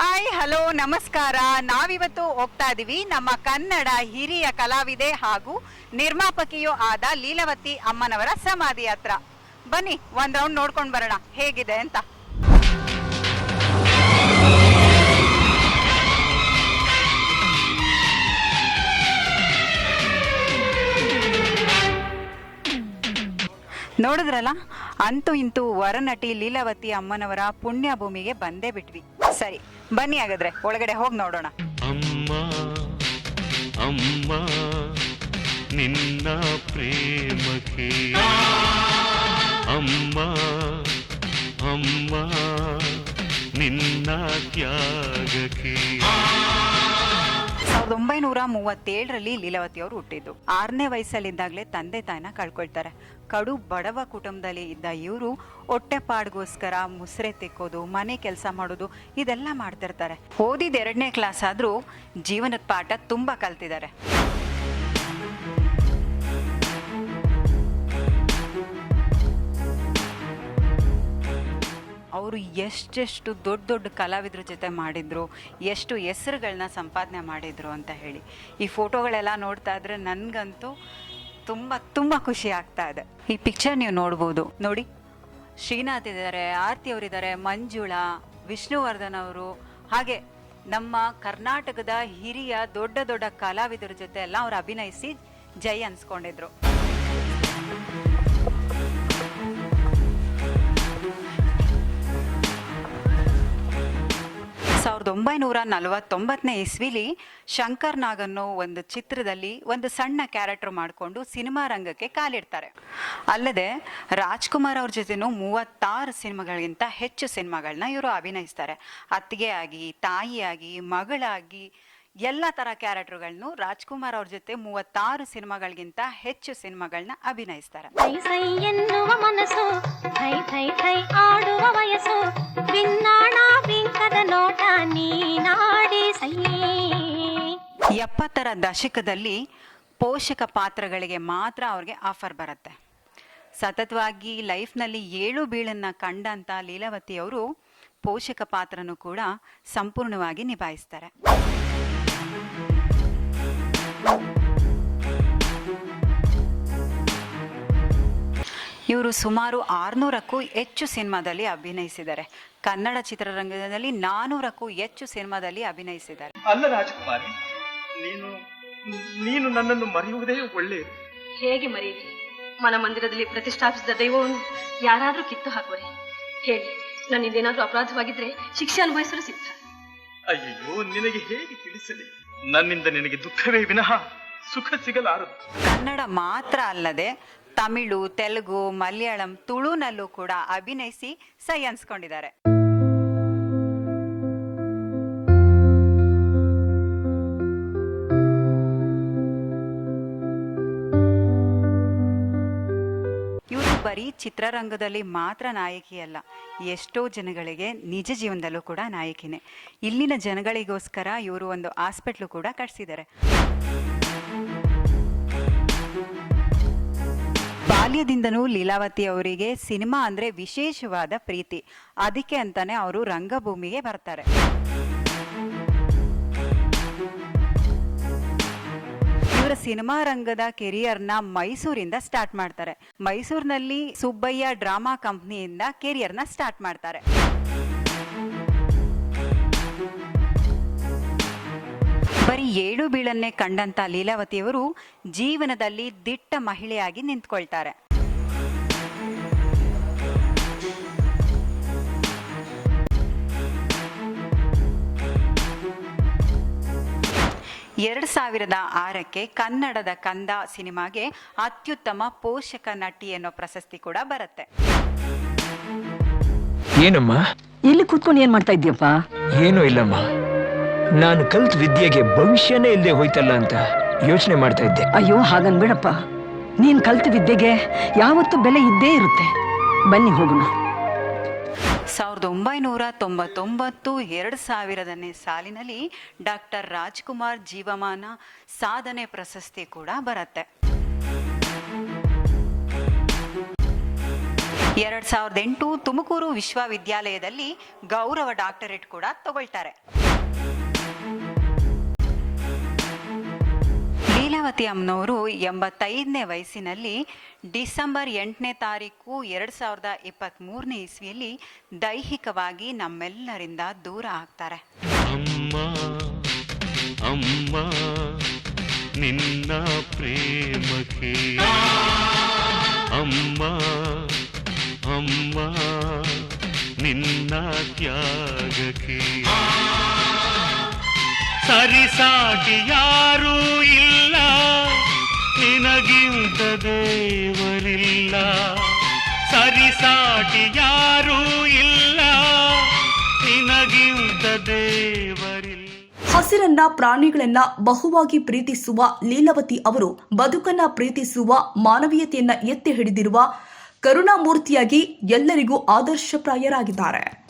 Hi hello ನಮಸ್ಕಾರ. ನಾವಿವತ್ತು ಹೋಗ್ತಾ ಇದೀವಿ. ನಮ್ಮ ಕನ್ನಡ ಹಿರಿಯ ಕಲಾವಿದೆ ಹಾಗೂ ನಿರ್ಮಾಪಕಿಯೂ ಆದ ಲೀಲಾವತಿ ಅಮ್ಮನವರ ಸಮಾಧಿ ಹತ್ರ. ಬನ್ನಿ, ಒಂದ್ ರೌಂಡ್ ನೋಡ್ಕೊಂಡು ಬರೋಣ. ಹೇಗಿದೆ ಅಂತ. ನೋಡಿದ್ರಲ್ಲ? ಅಂತೂ ಇಂತೂ ವರನಟಿ ಲೀಲಾವತಿ ಅಮ್ಮನವರ ಪುಣ್ಯ ಭೂಮಿಗೆ ಬಂದೇ ಬಿಟ್ವಿ. ಸರಿ, ಬನ್ನಿ ಹಾಗಾದ್ರೆ, ಒಳಗಡೆ ಹೋಗಿ ನೋಡೋಣ. ಅಮ್ಮ ಅಮ್ಮ, ನಿನ್ನ ಪ್ರೇಮಕ್ಕೆ. ಅಮ್ಮ ಅಮ್ಮ, ನಿನ್ನ ತ್ಯಾಗಕ್ಕೆ. ಸಾವಿರದ ಒಂಬೈನೂರ ಮೂವತ್ತೇಳರಲ್ಲಿ ಲೀಲಾವತಿ ಅವರು ಹುಟ್ಟಿದ್ದು. ಆರನೇ ವಯಸ್ಸಲ್ಲಿದ್ದಾಗಲೇ ತಂದೆ ತಾಯಿನ ಕಳ್ಕೊಳ್ತಾರೆ. ಕಡು ಬಡವ ಕುಟುಂಬದಲ್ಲಿ ಇದ್ದ ಇವರು ಹೊಟ್ಟೆಪಾಡ್ಗೋಸ್ಕರ ಮುಸ್ರೆ ತಿಕ್ಕೋದು, ಮನೆ ಕೆಲಸ ಮಾಡೋದು, ಇದೆಲ್ಲ ಮಾಡ್ತಿರ್ತಾರೆ. ಓದಿದ ಎರಡನೇ ಕ್ಲಾಸ್ ಆದರೂ ಜೀವನದ ಪಾಠ ತುಂಬ ಕಲ್ತಿದ್ದಾರೆ. ಅವರು ಎಷ್ಟೆಷ್ಟು ದೊಡ್ಡ ದೊಡ್ಡ ಕಲಾವಿದ್ರ ಜೊತೆ ಮಾಡಿದ್ರು, ಎಷ್ಟು ಹೆಸರುಗಳನ್ನ ಸಂಪಾದನೆ ಮಾಡಿದ್ರು ಅಂತ ಹೇಳಿ. ಈ ಫೋಟೋಗಳೆಲ್ಲ ನೋಡ್ತಾ ಇದ್ರೆ ನನಗಂತೂ ತುಂಬ ತುಂಬ ಖುಷಿ ಆಗ್ತಾ ಇದೆ. ಈ ಪಿಕ್ಚರ್ ನೀವು ನೋಡ್ಬೋದು. ನೋಡಿ, ಶ್ರೀನಾಥ್ ಇದ್ದಾರೆ, ಆರತಿ ಅವರಿದ್ದಾರೆ, ಮಂಜುಳಾ, ವಿಷ್ಣುವರ್ಧನ್ ಅವರು, ಹಾಗೆ ನಮ್ಮ ಕರ್ನಾಟಕದ ಹಿರಿಯ ದೊಡ್ಡ ದೊಡ್ಡ ಕಲಾವಿದರ ಜೊತೆ ಎಲ್ಲ ಅವರು ಅಭಿನಯಿಸಿ ಜೈ ಅನ್ಸ್ಕೊಂಡಿದ್ರು. ಸಾವಿರದ ಒಂಬೈನೂರ ನಲವತ್ತೊಂಬತ್ತನೇ ಇಸ್ವಿಲಿ ಶಂಕರ್ ನಾಗ್ ಅನ್ನೋ ಒಂದು ಚಿತ್ರದಲ್ಲಿ ಒಂದು ಸಣ್ಣ ಕ್ಯಾರೆಕ್ಟರ್ ಮಾಡಿಕೊಂಡು ಸಿನಿಮಾ ರಂಗಕ್ಕೆ ಕಾಲಿಡ್ತಾರೆ. ಅಲ್ಲದೆ ರಾಜ್ಕುಮಾರ್ ಅವ್ರ ಜೊತೆನೂ ಮೂವತ್ತಾರು ಸಿನಿಮಾಗಳಿಗಿಂತ ಹೆಚ್ಚು ಸಿನಿಮಾಗಳನ್ನ ಇವರು ಅಭಿನಯಿಸ್ತಾರೆ. ಅತ್ತಿಗೆಯಾಗಿ ತಾಯಿಯಾಗಿ, ಮಗಳಾಗಿ ಎಲ್ಲ ಥರ ಕ್ಯಾರೆಕ್ಟರ್ಗಳನ್ನು ರಾಜ್ಕುಮಾರ್ ಅವ್ರ ಜೊತೆ ಮೂವತ್ತಾರು ಸಿನಿಮಾಗಳಿಗಿಂತ ಹೆಚ್ಚು ಸಿನಿಮಾಗಳನ್ನ ಅಭಿನಯಿಸ್ತಾರೆ. ಎಪ್ಪತ್ತರ ದಶಕದಲ್ಲಿ ಪೋಷಕ ಪಾತ್ರಗಳಿಗೆ ಮಾತ್ರ ಅವ್ರಿಗೆ ಆಫರ್ ಬರುತ್ತೆ. ಸತತವಾಗಿ ಲೈಫ್ನಲ್ಲಿ ಏಳು ಬೀಳನ್ನ ಕಂಡಂತ ಲೀಲಾವತಿ ಅವರು ಪೋಷಕ ಪಾತ್ರನೂ ಕೂಡ ಸಂಪೂರ್ಣವಾಗಿ ನಿಭಾಯಿಸ್ತಾರೆ. ಇವರು ಸುಮಾರು ಆರುನೂರಕ್ಕೂ ಹೆಚ್ಚು ಸಿನಿಮಾದಲ್ಲಿ ಅಭಿನಯಿಸಿದ್ದಾರೆ. ಕನ್ನಡ ಚಿತ್ರರಂಗದಲ್ಲಿ ನಾನೂರಕ್ಕೂ ಹೆಚ್ಚು ಸಿನಿಮಾದಲ್ಲಿ ಅಭಿನಯಿಸಿದ್ದಾರೆ. ಅಲ್ಲ ರಾಜಕುಮಾರಿ ನೀನು ನೀನು ನನ್ನನ್ನು ಮರೆಯುವುದೇ ಒಳ್ಳೆಯದು. ಹೇಗೆ ಮರೆಯಲಿ ಮನಮಂದಿರದಲ್ಲಿ ಪ್ರತಿಷ್ಠಾಪಿಸಿದ ದೈವವನ್ನು ಯಾರಾದ್ರೂ ಕಿತ್ತು ಹಾಕುವರೆ ಹೇಳಿ ನನ್ನಿಂದೇನಾದ್ರೂ ಅಪರಾಧವಾಗಿದ್ರೆ ಶಿಕ್ಷೆ ಅನುಭವಿಸಲು ಸಿದ್ಧ. ಅಯ್ಯಯ್ಯೋ, ನಿನಗೆ ಹೇಗೆ ತಿಳಿಸಲಿ? ನನ್ನಿಂದ ನಿನಗೆ ದುಃಖವೇ ವಿನಃ ಸುಖ ಸಿಗಲಾರದು. ಕನ್ನಡ ಮಾತ್ರ ಅಲ್ಲದೆ ತಮಿಳು, ತೆಲುಗು, ಮಲಯಾಳಂ ತುಳುನಲ್ಲೂ ಕೂಡ ಅಭಿನಯಿಸಿ ಸೈ ಅನ್ಸ್ಕೊಂಡಿದ್ದಾರೆ. ಬರೀ ಚಿತ್ರರಂಗದಲ್ಲಿ ಮಾತ್ರ ನಾಯಕಿಯಲ್ಲ ಎಷ್ಟೋ ಜನಗಳಿಗೆ ನಿಜ ಜೀವನದಲ್ಲೂ ಕೂಡ ನಾಯಕಿನೇ. ಇಲ್ಲಿನ ಜನಗಳಿಗೋಸ್ಕರ ಇವರು ಒಂದು ಹಾಸ್ಪಿಟ್ಲು ಕೂಡ ಕಟ್ಸಿದ್ದಾರೆ. ಬಾಲ್ಯದಿಂದನೂ ಲೀಲಾವತಿ ಅವರಿಗೆ ಸಿನಿಮಾ ಅಂದ್ರೆ ವಿಶೇಷವಾದ ಪ್ರೀತಿ. ಅದಕ್ಕೆ ಅಂತಾನೆ ಅವರು ರಂಗಭೂಮಿಗೆ ಬರ್ತಾರೆ. ಇವರ ಸಿನಿಮಾ ರಂಗದ ಕೆರಿಯರ್ನ ಮೈಸೂರಿಂದ ಸ್ಟಾರ್ಟ್ ಮಾಡ್ತಾರೆ. ಮೈಸೂರಿನಲ್ಲಿ ಸುಬ್ಬಯ್ಯ ಡ್ರಾಮಾ ಕಂಪ್ನಿಯಿಂದ ಕೆರಿಯರ್ನ ಸ್ಟಾರ್ಟ್ ಮಾಡ್ತಾರೆ. ಬರೀ ಏಳು ಬೀಳನ್ನೇ ಕಂಡಂತ ಲೀಲಾವತಿಯವರು ಜೀವನದಲ್ಲಿ ದಿಟ್ಟ ಮಹಿಳೆಯಾಗಿ ನಿಂತ್ಕೊಳ್ತಾರೆ. ಎರಡು ಸಾವಿರದ ಆರಕ್ಕೆ ಕನ್ನಡದ ಕಂದ ಸಿನಿಮಾಗೆ ಅತ್ಯುತ್ತಮ ಪೋಷಕ ನಟಿ ಅನ್ನೋ ಪ್ರಶಸ್ತಿ ಕೂಡ ಬರುತ್ತೆ. ಏನಮ್ಮ? ಇಲ್ಲಿ ಕೂತ್ಕೊಂಡು ಏನ್ ಮಾಡ್ತಾ ಇದ್ದೀಯಪ್ಪ? ಏನೂ ಇಲ್ಲಮ್ಮ. ನಾನು ಕಲ್ತ್ ವಿದ್ಯೆಗೆ ಭವಿಷ್ಯನೇ ಇಲ್ಲದೆ ಹೋಯ್ತಲ್ಲ ಅಂತ ಯೋಚನೆ ಮಾಡ್ತಾ ಇದ್ದೆ. ಅಯ್ಯೋ ಹಾಗನ್ಬೇಡಪ್ಪ ನೀನ್ ಕಲ್ತ ವಿದ್ಯೆಗೆ ಯಾವತ್ತೂ ಬೆಲೆ ಇದ್ದೇ ಇರುತ್ತೆ. ಬನ್ನಿ ಹೋಗೋಣ. ಸಾವಿರದ ಒಂಬೈನೂರ ತೊಂಬತ್ತೊಂಬತ್ತು, ಎರಡು ಸಾವಿರದನೇ ಸಾಲಿನಲ್ಲಿ ಡಾಕ್ಟರ್ ರಾಜ್ಕುಮಾರ್ ಜೀವಮಾನ ಸಾಧನೆ ಪ್ರಶಸ್ತಿ ಕೂಡ ಬರುತ್ತೆ. ಎರಡು ಸಾವಿರದ ಎಂಟು ತುಮಕೂರು ವಿಶ್ವವಿದ್ಯಾಲಯದಲ್ಲಿ ಗೌರವ ಡಾಕ್ಟರೇಟ್ ಕೂಡ ತಗೊಳ್ತಾರೆ. ಲೀಲಾವತಿ ಅಮ್ಮನವರು ಎಂಬತ್ತೈದನೇ ವಯಸ್ಸಿನಲ್ಲಿ ಡಿಸೆಂಬರ್ ಎಂಟನೇ ತಾರೀಕು ಎರಡು ಸಾವಿರದ ಇಪ್ಪತ್ತ್ಮೂರನೇ ಇಸ್ವಿಯಲ್ಲಿ ದೈಹಿಕವಾಗಿ ನಮ್ಮೆಲ್ಲರಿಂದ ದೂರ ಆಗ್ತಾರೆ. ಅಮ್ಮ ಅಮ್ಮ, ನಿನ್ನ ಪ್ರೇಮಕ್ಕೆ. ಅಮ್ಮ ಅಮ್ಮ, ನಿನ್ನ ತ್ಯಾಗಕ್ಕೆ. ಸರಿಸಾಟಿ ನಿಮಗಿಂತ ದೇವರಿಲ್ಲ. ಸರಿಸಾಟಿ ಯಾರೂ ಇಲ್ಲ. ನಿನಗಿಂತ ದೇವರಿಲ್ಲ. ಹಸಿರನ್ನ ಪ್ರಾಣಿಗಳನ್ನ ಬಹುವಾಗಿ ಪ್ರೀತಿಸುವ ಲೀಲಾವತಿ ಅವರು ಬದುಕನ್ನ ಪ್ರೀತಿಸುವ ಮಾನವೀಯತೆಯನ್ನ ಎತ್ತಿ ಹಿಡಿದಿರುವ ಕರುಣಾಮೂರ್ತಿಯಾಗಿ ಎಲ್ಲರಿಗೂ ಆದರ್ಶಪ್ರಾಯರಾಗಿದ್ದಾರೆ.